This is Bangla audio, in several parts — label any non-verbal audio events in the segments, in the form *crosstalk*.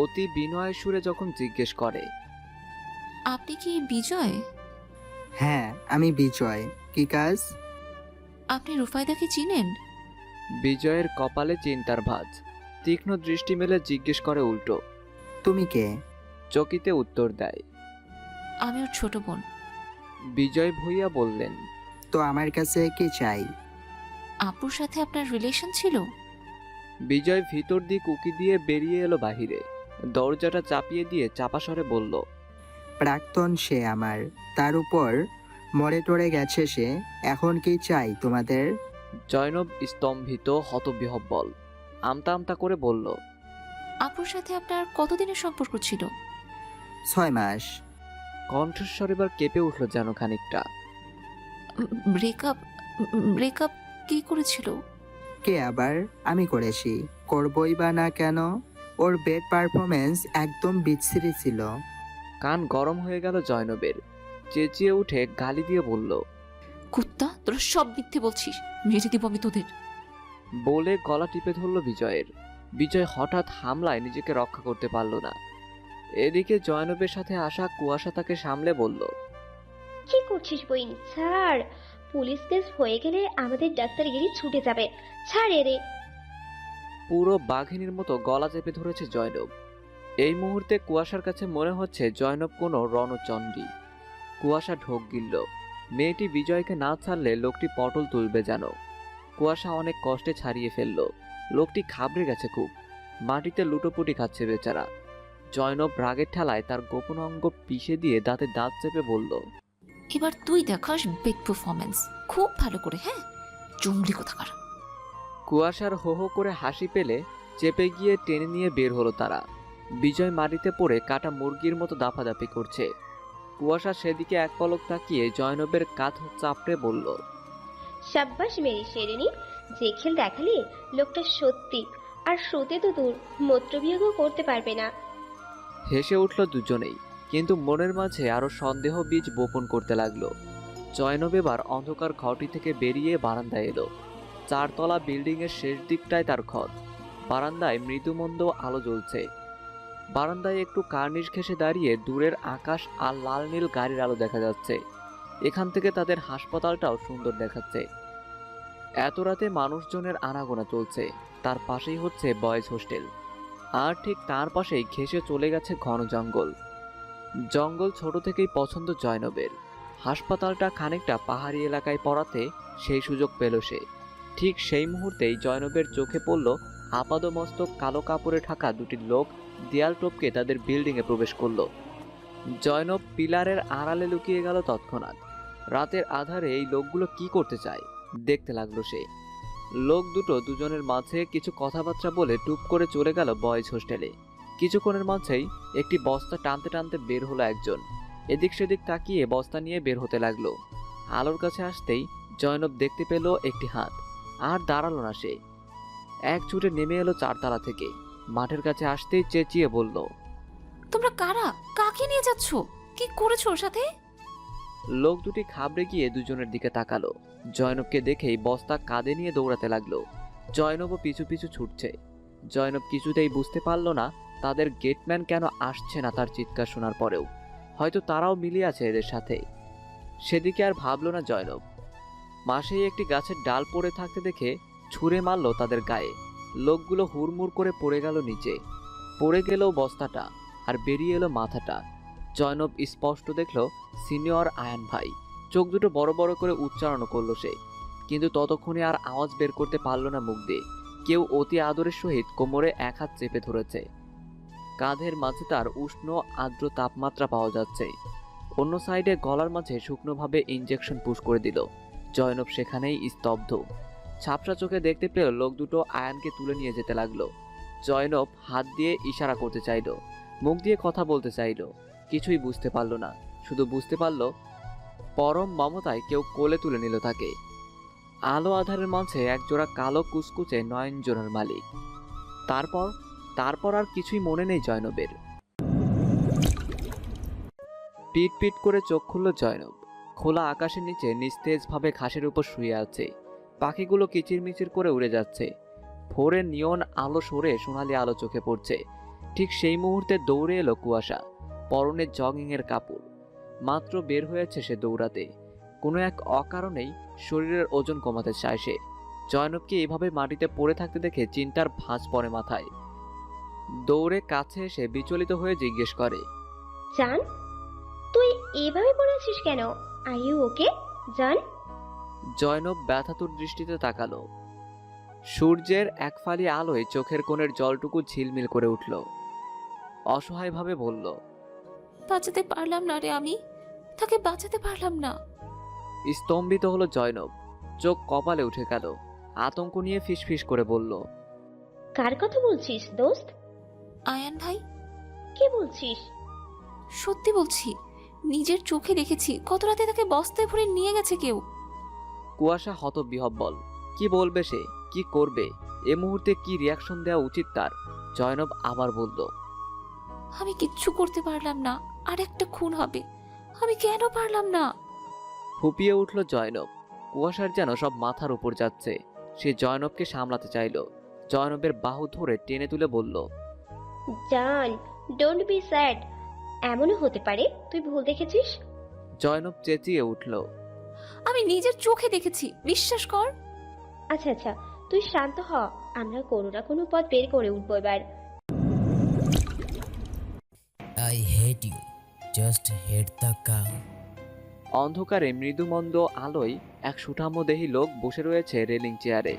অতি বিনয়ের সুরে যখন জিজ্ঞেস করে আপনি কি বিজয়? হ্যাঁ আমি বিজয়। কি কাজ? আপনি রুফায়দাকে চিনেন? বিজয়ের কপালে চিন্তার ভাঁজ তীক্ষ্ণ দৃষ্টি মেলে জিজ্ঞেস করে উল্টো তুমি কে? চকিতে উত্তর দেয় আমি ওর ছোট বোন। বিজয় ভুইয়া বললেন তো আমার কাছে কি চাই? আপুর সাথে আপনার রিলেশন ছিল? বিজয় ভিতর দিক উকি দিয়ে বেরিয়ে এলো বাহিরে। দরজাটা চাপিয়ে দিয়ে চাপা স্বরে বলল প্রাক্তন সে আমার তার উপর মরে টরে গেছে সে এখন কি চাই তোমাদের? জয়নব স্তম্ভিত হতবিহব্বল আমতা আমতা করে বলল আপুর সাথে আপনার কতদিনের সম্পর্ক ছিল? ছয় মাস। কণ্ঠস্বর এবার কেঁপে উঠল যেন খানিকটা। ব্রেকআপ ব্রেকআপ কি করেছিল? কে আবার? আমি করেছি করবই বা না কেন? ওর বেড পারফরমেন্স একদম বিচ্ছিরি ছিল। কান গরম হয়ে গেল জয়নবের। চেঁচিয়ে উঠে গালি দিয়ে বলল কুত্তা তোরা সব মিথ্যে বলছিস। মেরে দিব আমি তোদের। বলে গলা টিপে ধরল বিজয়ের। বিজয় হঠাৎ হামলায় নিজেকে রক্ষা করতে পারল না। এদিকে জয়নবের সাথে আসা কুয়াশা তাকে সামলে বলল কি করছিস বইন? ছাড়। পুলিশ কেস হয়ে গেলে আমাদের ডাক্তারগিরি ছুটে যাবে। ছাড় এরে। পুরো বাঘিনীর মতো গলা চেপে ধরেছে জয়নব। এই মুহূর্তে কুয়াশার কাছে মনে হচ্ছে জয়নব কোনো রণচণ্ডী। কুয়াশা ঢোক গিলল। মেয়েটি বিজয়কে না ছাড়লে লোকটি পটল তুলবে যেন। কুয়াশা অনেক কষ্টে ছাড়িয়ে ফেলল। লোকটি খাবড়ে গেছে খুব। মাটিতে লুটোপুটি খাচ্ছে বেচারা। জয়নব রাগের ঠেলায় তার গোপন অঙ্গ পিষে দিয়ে দাঁতে দাঁত চেপে বলল, এবার তুই দেখাস বেগ পারফরমেন্স খুব ভালো করে হ্যাঁ? জঙ্গলি কোথাকার? কুয়াশার হো হো করে হাসি পেলে চেপে গিয়ে টেনে নিয়ে বের হলো তারা। বিজয় মাটিতে পড়ে কাটা মুরগির মতো দাপাদাপি করছে। কুয়াশা সেদিকে এক পলক তাকিয়ে জয়নবের কাঁধ চাপড়ে বলল সাব্বাস মেরি শেরেনি যে খেল দেখালি লোকটা সত্যি আর শ্রুতে তো দূর মূত্রবিয়োগও করতে পারবে না। হেসে উঠল দুজনেই কিন্তু মনের মাঝে আরও সন্দেহ বীজ বপন করতে লাগল। জয়নব এবার অন্ধকার ঘরটি থেকে বেরিয়ে বারান্দায় এলো। চারতলা বিল্ডিংয়ের শেষ দিকটায় তার ঘর। বারান্দায় মৃদুমন্দ আলো জ্বলছে। বারান্দায় একটু কার্নিশ ঘেসে দাঁড়িয়ে দূরের আকাশ আর লাল নীল গাড়ির আলো দেখা যাচ্ছে। এখান থেকে তাদের হাসপাতালটাও সুন্দর দেখাচ্ছে। এত রাতে মানুষজনের আনাগোনা চলছে। তার পাশেই হচ্ছে বয়েজ হোস্টেল। আর ঠিক তার পাশেই ঘেসে চলে গেছে ঘন জঙ্গল। জঙ্গল ছোট থেকেই পছন্দ জয়নবের। হাসপাতালটা খানিকটা পাহাড়ি এলাকায় পড়াতে সেই সুযোগ পেল সে। ঠিক সেই মুহূর্তেই জয়নবের চোখে পড়ল আপাদমস্তক কালো কাপড়ে ঢাকা দুটি লোক দেয়াল টপকে তাদের বিল্ডিংয়ে প্রবেশ করল। জয়নব পিলারের আড়ালে লুকিয়ে গেল তৎক্ষণাৎ। রাতের আধারে এই লোকগুলো কি করতে চায়, দেখতে লাগল সে। লোক দুটো দুজনের মাঝে কিছু কথাবার্তা বলে টুপ করে চলে গেল বয়েজ হোস্টেলে। কিছুক্ষণের মাঝেই একটি বস্তা টানতে টানতে বের হলো একজন। এদিক সেদিক তাকিয়ে বস্তা নিয়ে বের হতে লাগল। আলোর কাছে আসতেই জয়নব দেখতে পেল একটি হাত। আর দাঁড়াল না সে। এক ছুটে নেমে এলো চারতলা থেকে। মাঠের কাছে আসতেই চেঁচিয়ে বলল তোমরা কারা? কাকে নিয়ে যাচ্ছ? কি করেছ ওর সাথে? লোক দুটি খাবড়ে গিয়ে দুজনের দিকে তাকালো। জয়নবকে দেখেই বস্তা কাঁধে নিয়ে দৌড়াতে লাগল। জয়নবও পিছু পিছু ছুটছে। জয়নব কিছুতেই বুঝতে পারল না তাদের গেটম্যান কেন আসছে না তার চিৎকার শোনার পরেও। হয়তো তারাও মিলিয়ে আছে এদের সাথে। সেদিকে আর ভাবলো না জয়নব। মাসেই একটি গাছের ডাল পড়ে থাকতে দেখে ছুঁড়ে মারলো তাদের গায়ে। লোকগুলো হুড়মুড় করে পড়ে গেল নিচে। পড়ে গেল বস্তাটা আর বেরিয়ে এলো মাথাটা। জয়নব স্পষ্ট দেখল সিনিয়র আয়ান ভাই। চোখ দুটো বড় বড় করে উচ্চারণ করল সে। কিন্তু ততক্ষণে আর আওয়াজ বের করতে পারল না মুখ দিয়ে। কেউ অতি আদরের সহিত কোমরে এক হাত চেপে ধরেছে। কাঁধের মাঝে তার উষ্ণ, আর্দ্র তাপমাত্রা পাওয়া যাচ্ছে। অন্য সাইডে গলার মাঝে শুকনোভাবে ইঞ্জেকশন পুশ করে দিল। জয়নব সেখানেই স্তব্ধ। ছাপসা চোখে দেখতে পেল লোক দুটো আয়ানকে তুলে নিয়ে যেতে লাগল। জয়নব হাত দিয়ে ইশারা করতে চাইলো, মুখ দিয়ে কথা বলতে চাইলো, কিছুই বুঝতে পারল না। শুধু বুঝতে পারল, পরম মমতায় কেউ কোলে তুলে নিল তাকে। আলো আধারের মাঝে একজোড়া কালো কুচকুচে নয়নজনের মালিক। তারপর তারপর আর কিছুই মনে নেই জয়নবের। পিট পিট করে চোখ খুলল জয়নব। খোলা আকাশের নিচে নিস্তেজভাবে ঘাসের উপর শুয়ে আছে। পাখিগুলো কিচিরমিচির করে উড়ে যাচ্ছে। ভোরের নিয়ন আলো সরে সোনালি আলো চোখে পড়ছে। ঠিক সেই মুহূর্তে দৌড়ে এলো কুয়াশা, পরনে জগিংয়ের কাপড়। মাত্র বের হয়েছে সে দৌড়াতে। কোনো এক অকারণেই শরীরের ওজন কমাতে চায় সে। জয়নবকে এভাবে মাটিতে পড়ে থাকতে দেখে চিন্তার ভাঁজ পড়ে মাথায়। দৌড়ে কাছে এসে বিচলিত হয়ে জিজ্ঞেস করে জান তুই এভাবে পড়েছিস কেন? আর ইউ ওকে জান জয়নব ব্যথাতুর দৃষ্টিতে তাকালো। সূর্যের এক ফালি আলোয় চোখের কোণের জলটুকু ঝিলমিল করে উঠল। অসহায়ভাবে বলল বাঁচাতে পারলাম না রে আমি। তাকে বাঁচাতে পারলাম না। স্তম্ভিত হলো জয়নব। চোখ কপালে উঠে গেল। আতঙ্ক নিয়ে ফিসফিস করে বলল কার কথা বলছিস দোস্ত? আয়ান ভাই? কি বলছিস? সত্যি বলছি। নিজের চোখে দেখেছি। কত রাতে তাকে বস্তায় ভরে নিয়ে গেছে কেউ। কুয়াশা হতবিহব্বল। কি বলবে সে? কি করবে? এ মুহূর্তে কি রিয়াকশন দেওয়া উচিত তার? জয়নব আবার বলল আমি কিচ্ছু করতে পারলাম না। আর একটা খুন হবে। আমি কেন পারলাম না? ফুপিয়ে উঠল জয়নব। কুয়াশার যেন সব মাথার উপর যাচ্ছে। সে জয়নবকে সামলাতে চাইল। জয়নবের বাহু ধরে টেনে তুলে বলল জান ডোন্ট বি স্যাড এমনও হতে পারে তুই ভুল দেখেছিস? জয়নব চেঁচিয়ে উঠল। আমি নিজের চোখে দেখেছি বিশ্বাস কর। আচ্ছা আচ্ছা তুই শান্ত হ আমরা কোনো না কোনো পথ বের করে উঠবো এবার। I hate you. Just hate the cow. অন্ধকারে মৃদুমন্দ আলোয় এক সুঠামদেহী লোক বসে রয়েছে রেলিং চেয়ারে।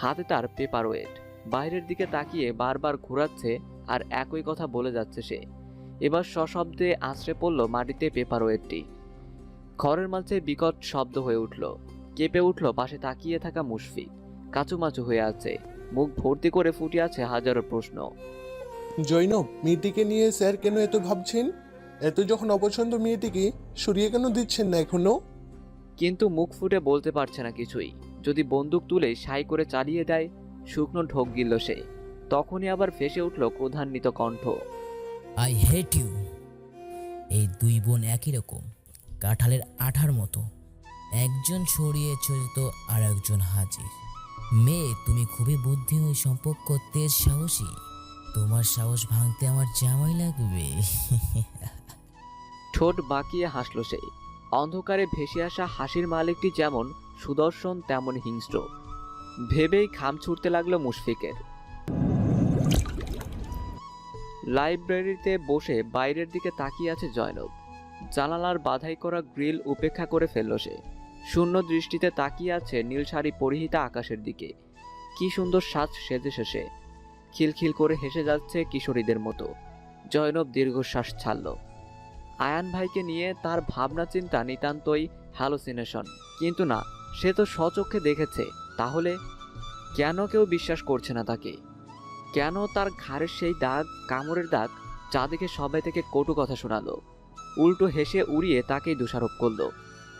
হাতে তার পেপার ওয়েট বাইরের দিকে তাকিয়ে বারবার ঘোরাচ্ছে আর একই কথা বলে যাচ্ছে সে। এবার সশব্দে আছড়ে পড়ল মাটিতে পেপার ওয়েটটি ঘরের মাঝে বিকট শব্দ হয়ে উঠল। কেঁপে উঠল পাশে তাকিয়ে থাকা মুশফিক। কাচুমাচু হয়ে আছে। মুখ ভর্তি করে ফুটে আছে হাজারো প্রশ্ন। জৈনব মেয়েটিকে নিয়ে স্যার কেন এত ভাবছেন? এত যখন অপছন্দ মেয়েটিকে সরিয়ে কেন দিচ্ছেন না এখনও? কিন্তু মুখ ফুটে বলতে পারছে না কিছুই। যদি বন্দুক তুলে সাই করে চালিয়ে দেয় শুকনো ঢোক গিলল সে। তখনই আবার ফেসে উঠল ক্রোধান্বিত কণ্ঠ। I hate ইউ এই দুই বোন একই রকম, কাঁঠালের আঠার মতো। একজন ছড়িয়ে চলিত আর একজন হাজির। মেয়ে, তুমি খুবই বুদ্ধি ও সম্পর্ক তেজ সাহসী। তোমার সাহস ভাঙতে আমার জামাই লাগবে। *laughs* ঠোঁট বাঁকিয়ে হাসল সে। অন্ধকারে ভেসে আসা হাসির মালিকটি যেমন সুদর্শন, তেমন হিংস্র। ভেবেই খাম ছুটতে লাগল মুশফিকের। লাইব্রেরিতে বসে বাইরের দিকে তাকিয়ে আছে জয়নব। জানালার বাধাই করা গ্রিল উপেক্ষা করে ফেলল সে। শূন্য দৃষ্টিতে তাকিয়ে আছে নীল শাড়ি পরিহিতা আকাশের দিকে। কি সুন্দর সাজ সেজে শেষে খিলখিল করে হেসে যাচ্ছে কিশোরীদের মতো। জয়নব দীর্ঘশ্বাস ছাড়ল। আয়ান ভাইকে নিয়ে তার ভাবনা চিন্তা নিতান্তই হ্যালোসিনেশন। কিন্তু না, সে তো স্বচক্ষে দেখেছে। তাহলে কেন কেউ বিশ্বাস করছে না তাকে? কেন তার ঘাড়ের সেই দাগ, কামড়ের দাগ, যা দেখে সবাই থেকে কটু কথা শোনালো। উল্টো হেসে উড়িয়ে তাকেই দোষারোপ করল।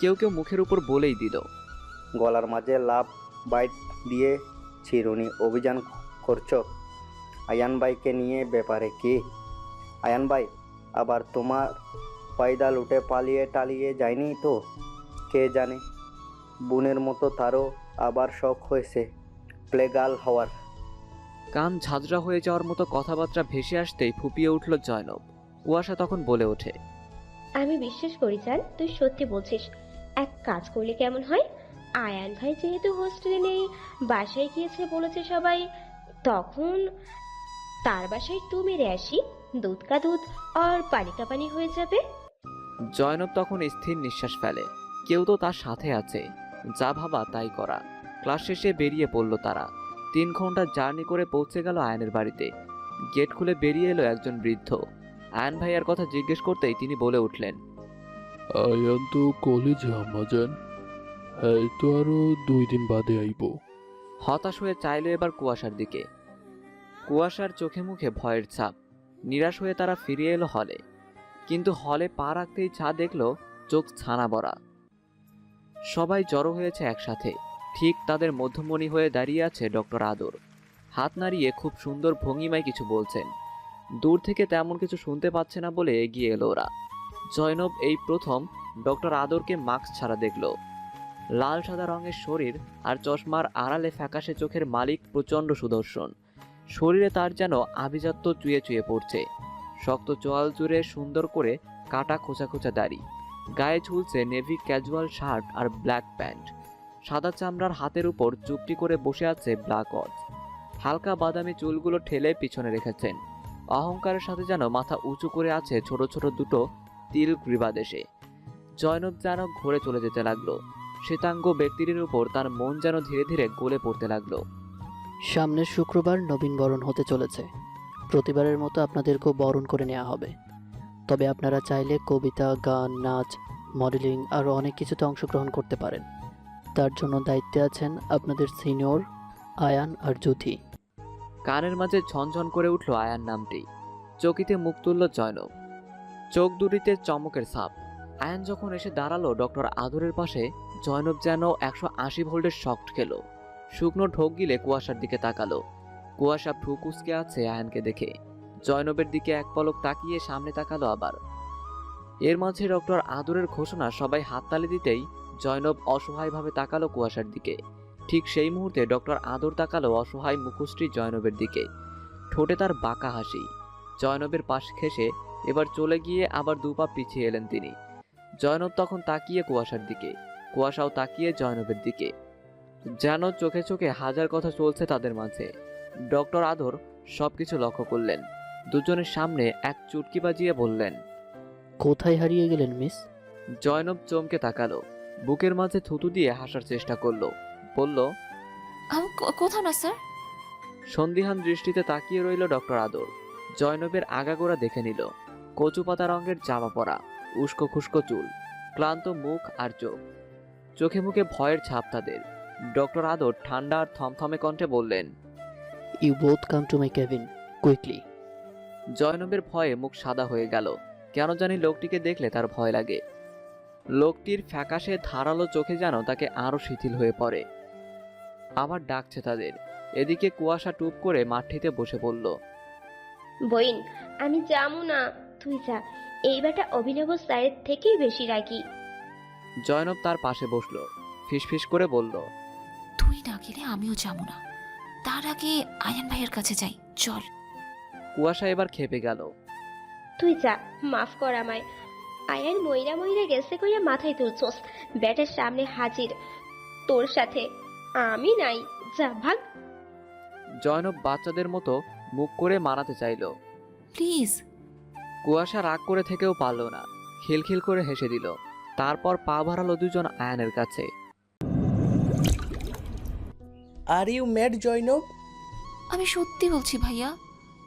কেউ কেউ মুখের উপর বলেই দিল, গলার মাঝে লাভ বাইট দিয়ে চিরুনি অভিযান করছ? আয়ান ভাইকে নিয়ে ব্যাপারে কি? আয়ান ভাই, আবার তোমার পয়দা লুটে পালিয়ে টালিয়ে যায়নি তো? কে জানে? বোনের মতো তারও আবার শখ হয়েছে, প্লেগাল হওয়ার। কান ঝাঁঝরা হয়ে যাওয়ার মতো কথাবার্তা ভেসে আসতেই ফুপিয়ে উঠল জয়নব। কুয়াশা তখন বলে ওঠে আমি বিশ্বাস করি জান তুই সত্যি বলছিস। এক কাজ করলে কেমন হয়? আয়ান ভাই যেহেতু হোস্টেলে নেই বাসায় গিয়েছে বলেছে সবাই তখন তার বাসায় টু মেরে আসি দুধ কা দুধ আর পানি কা পানি হয়ে যাবে। জয়নব তখন স্থির নিঃশ্বাস ফেলে। কেউ তো তার সাথে আছে যা ভাবা তাই করা। ক্লাস শেষে বেরিয়ে পড়ল তারা। তিন ঘণ্টা জার্নি করে পৌঁছে গেল আয়নের বাড়িতে। গেট খুলে বেরিয়ে এলো একজন বৃদ্ধ। আয়ন ভাইয়ার কথা জিজ্ঞেস করতেই তিনি বলে উঠলেন আয়ান তো কলেজে আম্মাজান এই তো আরও দুই দিন বাদে আইব। হতাশ হয়ে চাইলো এবার কুয়াশার দিকে। কুয়াশার চোখে মুখে ভয়ের ছাপ। নিরাশ হয়ে তারা ফিরে এলো হলে। কিন্তু হলে পা রাখতেই যা দেখল চোখ ছানা বড়া সবাই জড়ো হয়েছে একসাথে। ঠিক তাদের মধ্যমণি হয়ে দাঁড়িয়ে আছে ডক্টর আদর। হাত নাড়িয়ে খুব সুন্দর ভঙ্গিমায় কিছু বলছেন। দূর থেকে তেমন কিছু শুনতে পাচ্ছে না বলে এগিয়ে এলো ওরা। জয়নব এই প্রথম ডক্টর আদরকে মাস্ক ছাড়া দেখল। লাল সাদা রঙের শরীর আর চশমার আড়ালে ফ্যাকাশে চোখের মালিক প্রচণ্ড সুদর্শন। শরীরে তার যেন আভিজাত্য চুয়ে চুয়ে পড়ছে। শক্ত চোয়াল জুড়ে সুন্দর করে কাটা খোঁচা খোঁচা দাড়ি। গায়ে ঝুলছে নেভি ক্যাজুয়াল শার্ট আর ব্ল্যাক প্যান্ট। সাদা চামড়ার হাতের উপর চুপটি করে বসে আছে ব্ল্যাক হালকা বাদামি চুলগুলো ঠেলে পিছনে রেখেছেন। অহংকারের সাথে যেন মাথা উঁচু করে আছে ছোট ছোট দুটো তিল গ্রীবাদেশে। জয়নব যেন ঘুরে চলে যেতে লাগল। শ্বেতাঙ্গ ব্যক্তিটির উপর তার মন যেন ধীরে ধীরে গলে পড়তে লাগল। সামনের শুক্রবার নবীন বরণ হতে চলেছে। প্রতিবারের মতো আপনাদেরকেও বরণ করে নেওয়া হবে। তবে আপনারা চাইলে কবিতা, গান, নাচ, মডেলিং, আরও অনেক কিছুতে অংশগ্রহণ করতে পারেন। তার জন্য দায়িত্বে আছেন আপনাদের সিনিয়র আয়ান আর জ্যোতি। কানের মাঝে ঝনঝন করে উঠল আয়ার নামটি। চকিতে মুখ তুলল জয়নব। চোখ দুটিতে চমকের ছাপ। আয়ান যখন এসে দাঁড়াল ডক্টর আদরের পাশে, জয়নব যেন একশো আশি ভোল্টের শক্ট খেলো। শুকনো ঢোক গিলে কুয়াশার দিকে তাকালো। কুয়াশা ফ্রুকুসকে আছে আয়ানকে দেখে। জয়নবের দিকে এক পলক তাকিয়ে সামনে তাকালো আবার। এর মাঝে ডক্টর আদরের ঘোষণা সবাই হাততালি দিতেই জয়নব অসহায়ভাবে তাকালো কুয়াশার দিকে। ঠিক সেই মুহূর্তে ডক্টর আদর তাকালো অসহায় মুখশ্রী জয়নবের দিকে। ঠোঁটে তার বাঁকা হাসি। জয়নবের পাশ ঘেসে এবার চলে গিয়ে আবার দুপা পিছিয়ে এলেন তিনি। জয়নব তখন তাকিয়ে কুয়াশার দিকে। কুয়াশাও তাকিয়ে জয়নবের দিকে। যেন চোখে চোখে হাজার কথা চলছে তাদের মাঝে। ডক্টর আদর সবকিছু লক্ষ্য করলেন। দুজনের সামনে এক চুটকি বাজিয়ে বললেন কোথায় হারিয়ে গেলেন মিস? জয়নব চমকে তাকালো। বুকের মাঝে থুতু দিয়ে হাসার চেষ্টা করল। বলল আমি কোথাও না স্যার। সন্দিহান দৃষ্টিতে তাকিয়ে রইল ডক্টর আদর। জয়নবের আগাগোড়া দেখে নিল কচু পাতা রঙের জামা পরা উস্কো খুস্কো চুল ক্লান্ত মুখ আর চোখ। চোখে মুখে ভয়ের ছাপ তাদের। ডক্টর আদর ঠান্ডা আর থমথমে কণ্ঠে বললেন you both come to my cabin quickly জয়নবের ভয়ে মুখ সাদা হয়ে গেল। কেন জানি লোকটিকে দেখলে তার ভয় লাগে। লোকটির ফ্যাকাশে ধারালো চোখে যেন তাকে আরও শিথিল হয়ে পড়ে। আবার ডাকছে তাদের। এদিকে কুয়াশা টুপ করে মাঠটিতে বসে পড়ল। বইন আমি যাব না। তুই যা এই বেটা অভিনব স্যারের থেকেই বেশি রাগি। জয়নব তার পাশে বসল ফিসফিস করে বলল তুই না গেলে আমিও যাব না। তার আগে আয়ান ভাইয়ের কাছে যাই চল। কুয়াশা এবার খেপে গেল। তুই যা মাফ কর আমায় আয়ার ময়রা ময়রা গেছে কইয়া মাথায় তুলছস। ব্যাটের সামনে হাজির। তোর সাথে আমি নাই যা ভাগ। জয়নব বাচ্চাদের মতো মুখ করে মানাতে চাইল। প্লিজ। কুয়াশা রাগ করে থেকেও পারল না। খিলখিল করে হেসে দিল। তারপর পা ভাড়ালো দুজন আয়ানের কাছে। আর ইউ ম্যাড জৈনব আমি সত্যি বলছি ভাইয়া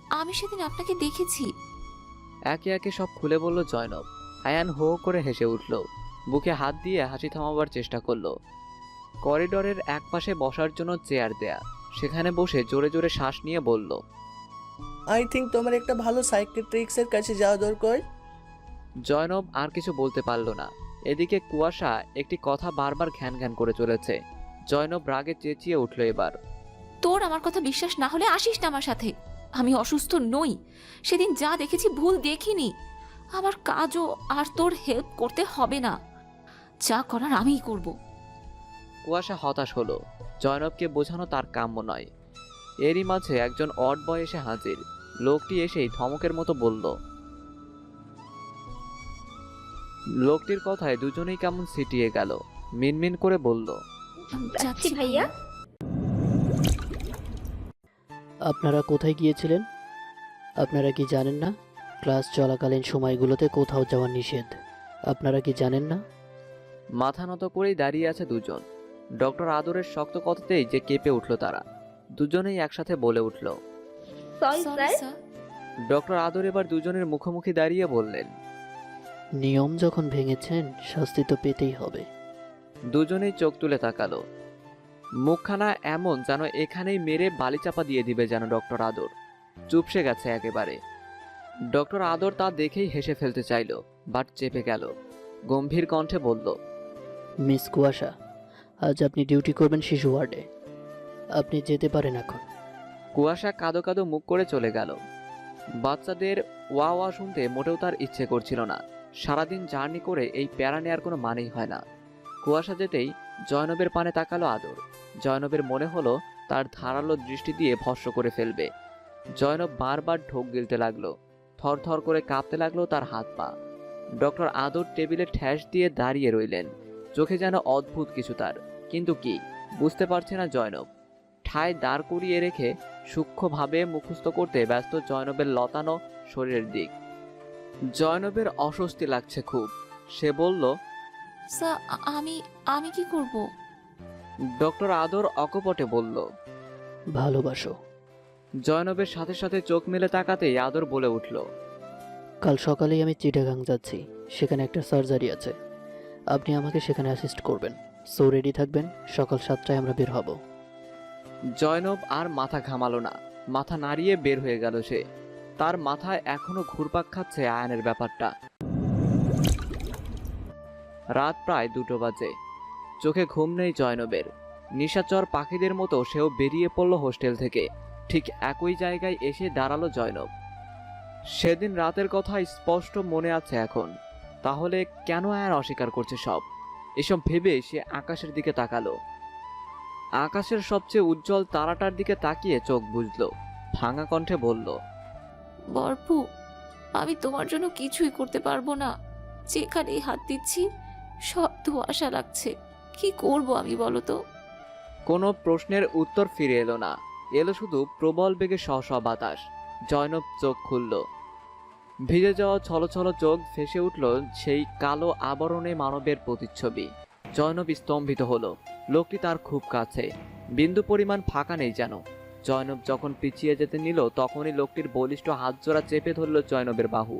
আমি সেদিন আপনাকে দেখেছি। একে একে সব খুলে বলল জয়নব। আয়ান হো করে হেসে উঠল। বুকে হাত দিয়ে হাসি থামাবার চেষ্টা করল। করিডোরের একপাশে বসার জন্য চেয়ার দেয়া। সেখানে বসে জোরে জোরে শ্বাস নিয়ে বলল আই থিঙ্ক তোমার একটা ভালো সাইকেট্রিক্সের কাছে যাওয়া দরকার। জয়নব আর কিছু বলতে পারল না। এদিকে কুয়াশা একটি কথা বারবার ঘ্যান ঘ্যান করে চলেছে। জয়নব রাগে চেঁচিয়ে উঠল এবার তোর আমার কথা বিশ্বাস না হলে আসিস না আমার সাথে। আমি অসুস্থ নই। সেদিন যা দেখেছি ভুল দেখিনি। আমার কাজও আর তোর হেল্প করতে হবে না। যা করার আমিই করব। কুয়াশা হতাশ হলো। জয়নবকে বোঝানো তার কাম্য নয়। এরই মাঝে একজন অড বয় এসে হাজির। লোকটি এসেই ধমকের মতো বলল লোকটির কথায় দুজনেই কেমন সিটিয়ে গেল। মিনমিন করে বলল যাচ্ছি ভাইয়া। আপনারা কোথায় গিয়েছিলেন? আপনারা কি জানেন না? ক্লাস চলাকালীন সময়গুলোতে কোথাও যাওয়া নিষেধ। আপনারা কি জানেন না? মাথা নত করেই দাঁড়িয়ে আছে দুজন। ডক্টর আদরের শক্ত কথাতেই যে কেঁপে উঠল তারা। দুজনেই একসাথে বলে উঠল সরি স্যার ডক্টর আদর এবার দুজনের মুখোমুখি দাঁড়িয়ে বললেন নিয়ম যখন ভেঙেছেন শাস্তি তো পেতেই হবে। দুজনেই চোখ তুলে তাকালো। মুখখানা এমন যেন এখানেই মেরে বালিচাপা দিয়ে দিবে যেন ডক্টর আদর। চুপসে গেছে একেবারে। ডক্টর আদর তা দেখেই হেসে ফেলতে চাইলো বাট চেপে গেল। গম্ভীর কণ্ঠে বলল মিস কুয়াশা আজ আপনি ডিউটি করবেন শিশু ওয়ার্ডে। আপনি যেতে পারেন এখন। কুয়াশা কাদো কাদো মুখ করে চলে গেল। বাচ্চাদের ওয়া ওয়া শুনতে মোটেও তার ইচ্ছে করছিল না। সারাদিন জার্নি করে এই প্যারা নেয়ার কোনো মানেই হয় না। কুয়াশা যেতেই জয়নবের পানে তাকালো আদর। জয়নবের মনে হলো তার ধারালো দৃষ্টি দিয়ে ভস্ম করে ফেলবে। জয়নব বারবার ঢোক গিলতে লাগল। থরথর করে কাঁপতে লাগল তার হাত পা। ডক্টর আদর টেবিলে ঠ্যাস দিয়ে দাঁড়িয়ে রইলেন। চোখে যেন অদ্ভুত কিছু তার। কিন্তু কি? বুঝতে পারছে না জয়নব। ঠায় দাঁড় করিয়ে রেখে সূক্ষ্মভাবে মুখস্থ করতে ব্যস্ত জয়নবের লতানো শরীরের দিক। জয়নবের অস্বস্তি লাগছে খুব। সে বলল স্যার আমি আমি কি করব? ডক্টর আদর অকপটে বলল ভালোবাসো। জয়নবের সাথে সাথে চোখ মেলে তাকাতেই আদর বলে উঠল। কাল সকালেই আমি চিটাগাং যাচ্ছি সেখানে একটা সার্জারি আছে। আপনি আমাকে সেখানে অ্যাসিস্ট করবেন। সো রেডি থাকবেন সকাল সাতটায় আমরা বের হব। জয়নব আর মাথা ঘামালো না। মাথা নাড়িয়ে বের হয়ে গেল সে। তার মাথায় এখনও ঘুরপাক খাচ্ছে আয়নের ব্যাপারটা। রাত প্রায় দুটো বাজে। চোখে ঘুম নেই জয়নবের। নিশাচর পাখিদের মতো সেও বেরিয়ে পড়ল হোস্টেল থেকে। ঠিক একই জায়গায় এসে দাঁড়াল জয়নব। সেদিন রাতের কথা স্পষ্ট মনে আছে এখন। তাহলে কেন আর অস্বীকার করছে সব? এসব ভেবে সে আকাশের দিকে তাকালো। আকাশের সবচেয়ে উজ্জ্বল তারাটার দিকে তাকিয়ে চোখ বুঝলো ভাঙা কণ্ঠে বলল বরপু আমি তোমার জন্য কিছুই করতে পারব না। যেখানেই হাত দিচ্ছি সব ধোঁয়াশা লাগছে। কি করব আমি বলো তো? কোনো প্রশ্নের উত্তর ফিরে এলো না। এলো শুধু প্রবল বেগে শ শ বাতাস। জয়নব চোখ খুলল। ভিজে যাওয়া ছলছল চোখ ভেসে উঠল সেই কালো আবরণে মানবের প্রতিচ্ছবি। জয়নব স্তম্ভিত হলো। লোকটি তার খুব কাছে। বিন্দু পরিমাণ ফাঁকা নেই যেন। জয়নব যখন পিছিয়ে যেতে নিল, তখনই লোকটির বলিষ্ঠ হাত জোড়া চেপে ধরল জয়নবের বাহু।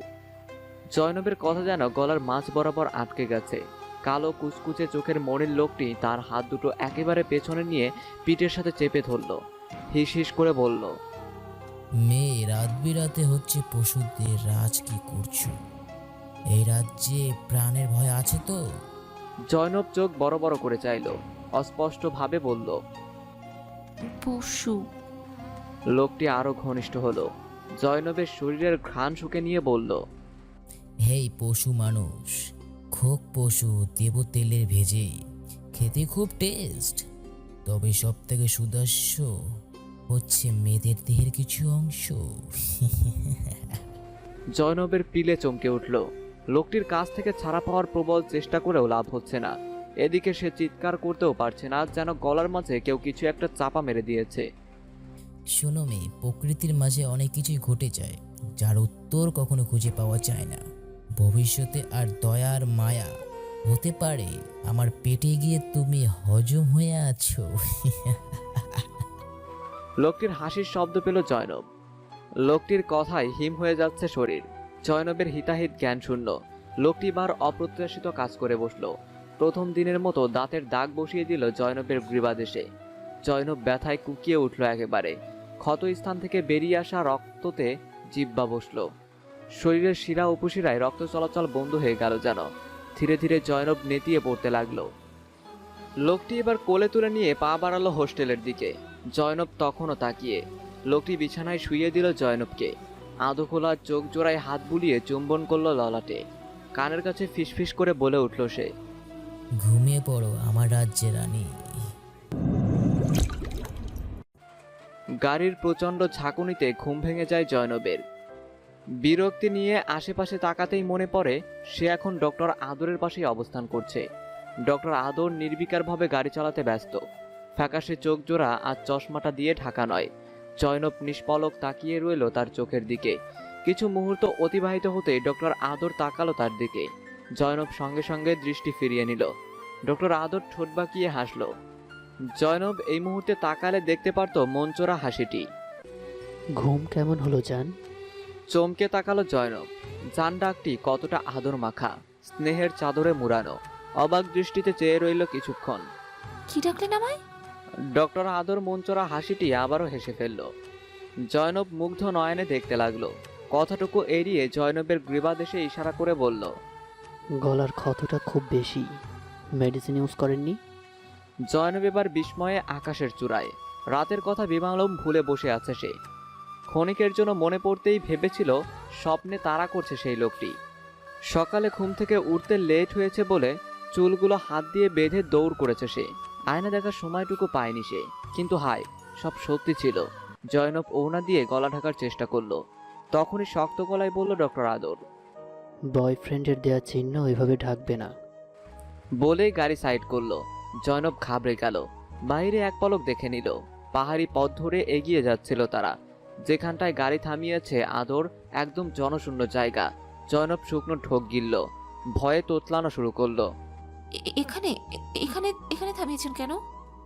জয়নবের কথা যেন গলার মাঝ বরাবর আটকে গেছে। কালো কুচকুচে চোখের মনের লোকটি তার হাত দুটো একেবারে পেছনে নিয়ে পিঠের সাথে চেপে ধরল। হিস হিস করে বলল মেয়ে রাত বিরাতে হচ্ছে পশুদের রাজ কি করছ? এই রাজ্যে প্রাণের ভয় আছে তো? জয়নব চোখ বড় বড় করে চাইল অস্পষ্টভাবে বলল পশু। লোকটি আরও ঘনিষ্ঠ হলো জয়নবের শরীরের ঘ্রাণ শুকে নিয়ে বলল হেই পশু মানুষ খোক পশু দেব তেলের ভেজে খেতে খুব টেস্ট। তবে সব থেকে সুদর্শ হচ্ছে মেয়েদের দেহের কিছু অংশ। জয়নবের পিলে চমকে উঠল। লোকটির কাছ থেকে ছাড়া পাওয়ার প্রবল চেষ্টা করেও লাভ হচ্ছে না। এদিকে সে চিৎকার করতেও পারছে না যেন গলার মাঝে কেউ কিছু একটা চাপা মেরে দিয়েছে। শোনো মেয়ে প্রকৃতির মাঝে অনেক কিছুই ঘটে যায় যার উত্তর কখনো খুঁজে পাওয়া যায় না। ভবিষ্যতে আর দয়ার মায়া হতে পারে আমার পেটে গিয়ে তুমি হজম হয়ে আছো। *laughs* লোকটির হাসির শব্দ পেল জয়নব। লোকটির কথায় হিম হয়ে যাচ্ছে শরীর। জয়নবের হিতাহিত জ্ঞান শূন্য। লোকটি বার অপ্রত্যাশিত কাজ করে বসল। প্রথম দিনের মতো দাঁতের দাগ বসিয়ে দিল জয়নবের গ্রীবাদেশে। জয়নব ব্যথায় কুকিয়ে উঠল একেবারে। ক্ষত স্থান থেকে বেরিয়ে আসা রক্ততে জিব্বা বসল। শরীরের শিরা উপশিরায় রক্ত চলাচল বন্ধ হয়ে গেল যেন। ধীরে ধীরে জয়নব নেতিয়ে পড়তে লাগল। লোকটি এবার কোলে তুলে নিয়ে পা বাড়ালো হোস্টেলের দিকে। জয়নব তখনও তাকিয়ে। লোকটি বিছানায় শুইয়ে দিল জয়নবকে। আধো খোলা চোখ জোড়ায় হাত বুলিয়ে চুম্বন করল ললাটে। কানের কাছে ফিসফিস করে বলে উঠল সে ঘুমিয়ে পড়ো আমার রাজ্যে রানী। গাড়ির প্রচণ্ড ঝাঁকুনিতে ঘুম ভেঙে যায় জয়নবের। বিরক্তি নিয়ে আশেপাশে তাকাতেই মনে পড়ে সে এখন ডক্টর আদরের পাশেই অবস্থান করছে। ডক্টর আদর নির্বিকারভাবে গাড়ি চালাতে ব্যস্ত। ফ্যাকাশে চোখ জোড়া আর চশমাটা দিয়ে ঢাকা নয়। জয়নব নিষ্পলক তাকিয়ে রইল তার চোখের দিকে। কিছু মুহূর্ত অতিবাহিত হতেই ডক্টর আদর তাকালো তার দিকে। জয়নব সঙ্গে সঙ্গে দৃষ্টি ফিরিয়ে নিল। ডক্টর আদর ঠোঁট বাঁকিয়ে হাসল। জয়নব এই মুহূর্তে তাকালে দেখতে পারতো মঞ্চরা হাসিটি। ঘুম কেমন হলো জান? চমকে তাকালো জয়নব। জান ডাকটি কতটা আদর মাখা স্নেহের চাদরে মুড়ানো। অবাক দৃষ্টিতে চেয়ে রইল কিছুক্ষণ। কি ডাকলেন আমায়? ডক্টর আদর মঞ্চরা হাসিটি আবারও হেসে ফেলল। জয়নব মুগ্ধ নয়নে দেখতে লাগল। কথাটুকু এড়িয়ে জয়নবের গ্রীবাদেশে ইশারা করে বলল গলার ক্ষতটা খুব বেশি। মেডিসিন ইউজ করেননি? জয়নব এবার বিস্ময়ে আকাশের চূড়ায়। রাতের কথা বিমালম ভুলে বসে আছে সে। ক্ষণিকের জন্য মনে পড়তেই ভেবেছিল স্বপ্নে তাড়া করছে সেই লোকটি। সকালে ঘুম থেকে উঠতে লেট হয়েছে বলে চুলগুলো হাত দিয়ে বেঁধে দৌড় করেছে সে। আয়না দেখার সময়টুকু পায়নি সে। কিন্তু হায় সব সত্যি ছিল। জয়নব ওনা দিয়ে গলা ঢাকার চেষ্টা করল। তখনই শক্ত গলায় বলল ডক্টর আদর। বয়ফ্রেন্ডের দেয়া চিহ্ন ওইভাবে ঢাকবে না। বলেই গাড়ি সাইড করল। জয়নব ঘাবড়ে গেল। বাইরে এক পলক দেখে নিল। পাহাড়ি পথ ধরে এগিয়ে যাচ্ছিল তারা। যেখানটায় গাড়ি থামিয়েছে আদর একদম জনশূন্য জায়গা। জয়নব শুকনো ঢোক গিলল। ভয়ে তোতলানো শুরু করল। এখানে এখানে এখানে থামিয়েছেন কেন?